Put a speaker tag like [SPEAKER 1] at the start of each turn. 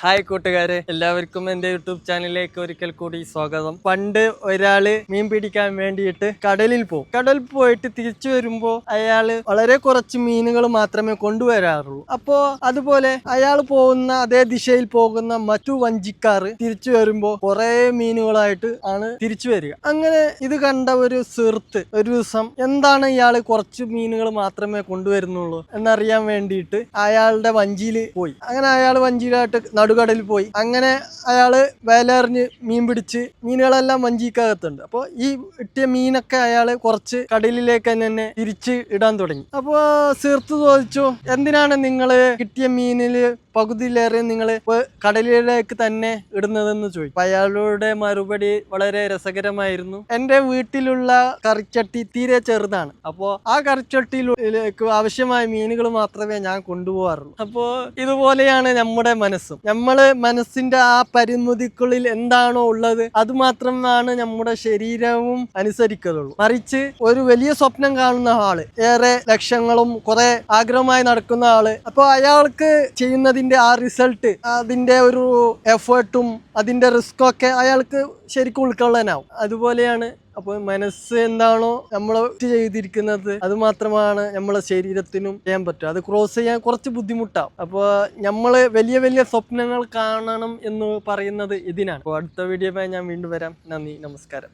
[SPEAKER 1] Hi കൂട്ടുകാരെ എല്ലാവർക്കും എന്റെ യൂട്യൂബ് ചാനലിലേക്ക് ഒരിക്കൽ കൂടി സ്വാഗതം. പണ്ട് ഒരാൾ മീൻ പിടിക്കാൻ വേണ്ടിയിട്ട് കടലിൽ പോകും കടൽ പോയിട്ട് തിരിച്ചു വരുമ്പോൾ അയാൾ വളരെ കുറച്ച് മീനുകൾ മാത്രമേ കൊണ്ടുവരാറുള്ളൂ. അപ്പോ അതുപോലെ അയാൾ പോകുന്ന അതേ ദിശയിൽ പോകുന്ന മറ്റു വഞ്ചിക്കാർ തിരിച്ചു വരുമ്പോൾ കുറെ മീനുകളായിട്ട് ആണ് തിരിച്ചു വരിക. അങ്ങനെ ഇത് കണ്ട ഒരു സുഹൃത്ത് ഒരു ദിവസം എന്താണ് ഇയാൾ കുറച്ച് മീനുകൾ മാത്രമേ കൊണ്ടുവരുന്നുള്ളൂ എന്നറിയാൻ വേണ്ടിയിട്ട് അയാളുടെ വഞ്ചിയിൽ പോയി. അങ്ങനെ അയാൾ വഞ്ചിയിലായിട്ട് നടുകടലിൽ പോയി. അങ്ങനെ അയാൾ വേലറിഞ്ഞ് മീൻ പിടിച്ച് മീനുകളെല്ലാം വഞ്ചിക്കകത്തുണ്ട്. അപ്പോൾ ഈ ഇട്ടിയ മീനൊക്കെ അയാൾ കുറച്ച് കടലിലേക്ക് തന്നെ തിരിച്ച് ഇടാൻ തുടങ്ങി. അപ്പോൾ സീർത്ത് ചോദിച്ചു എന്തിനാണ് നിങ്ങൾ കിട്ടിയ മീനിൽ പകുതിയിലേറെ നിങ്ങൾ കടലിലേക്ക് തന്നെ ഇടുന്നതെന്ന് ചോദിച്ചു. അപ്പൊ അയാളുടെ മറുപടി വളരെ രസകരമായിരുന്നു. എന്റെ വീട്ടിലുള്ള കറിച്ചട്ടി തീരെ ചെറുതാണ്. അപ്പോൾ ആ കറിച്ചട്ടിയിലേക്ക് ആവശ്യമായ മീനുകൾ മാത്രമേ ഞാൻ കൊണ്ടുപോകാറുള്ളൂ അപ്പോൾ ഇതുപോലെയാണ് നമ്മുടെ മനസ്സും. നമ്മൾ മനസ്സിന്റെ ആ പരിമിതിക്കുള്ളിൽ എന്താണോ ഉള്ളത് അത് മാത്രമാണ് നമ്മുടെ ശരീരവും അനുസരിക്കുള്ളൂ മറിച്ച് ഒരു വലിയ സ്വപ്നം കാണുന്ന ആൾ ഏറെ ലക്ഷ്യങ്ങളും കുറെ ആഗ്രഹമായി നടക്കുന്ന ആൾ അപ്പോൾ അയാൾക്ക് ചെയ്യുന്നതിന്റെ ആ റിസൾട്ട് അതിന്റെ ഒരു എഫേർട്ടും അതിന്റെ റിസ്ക് ഒക്കെ അയാൾക്ക് ശരിക്കും ഉൾക്കൊള്ളാനാവും. അതുപോലെയാണ് അപ്പോൾ മനസ്സ് എന്താണോ നമ്മൾ ചെയ്തിരിക്കുന്നത് അത് മാത്രമാണ് നമ്മളെ ശരീരത്തിനും ചെയ്യാൻ പറ്റുക അത് ക്രോസ് ചെയ്യാൻ കുറച്ച് ബുദ്ധിമുട്ടാവും. അപ്പോൾ നമ്മൾ വലിയ വലിയ സ്വപ്നങ്ങൾ കാണണം എന്ന് പറയുന്നത് ഇതിനാണ്. അപ്പോൾ അടുത്ത വീഡിയോ ഞാൻ വീണ്ടും വരാം. നന്ദി നമസ്കാരം.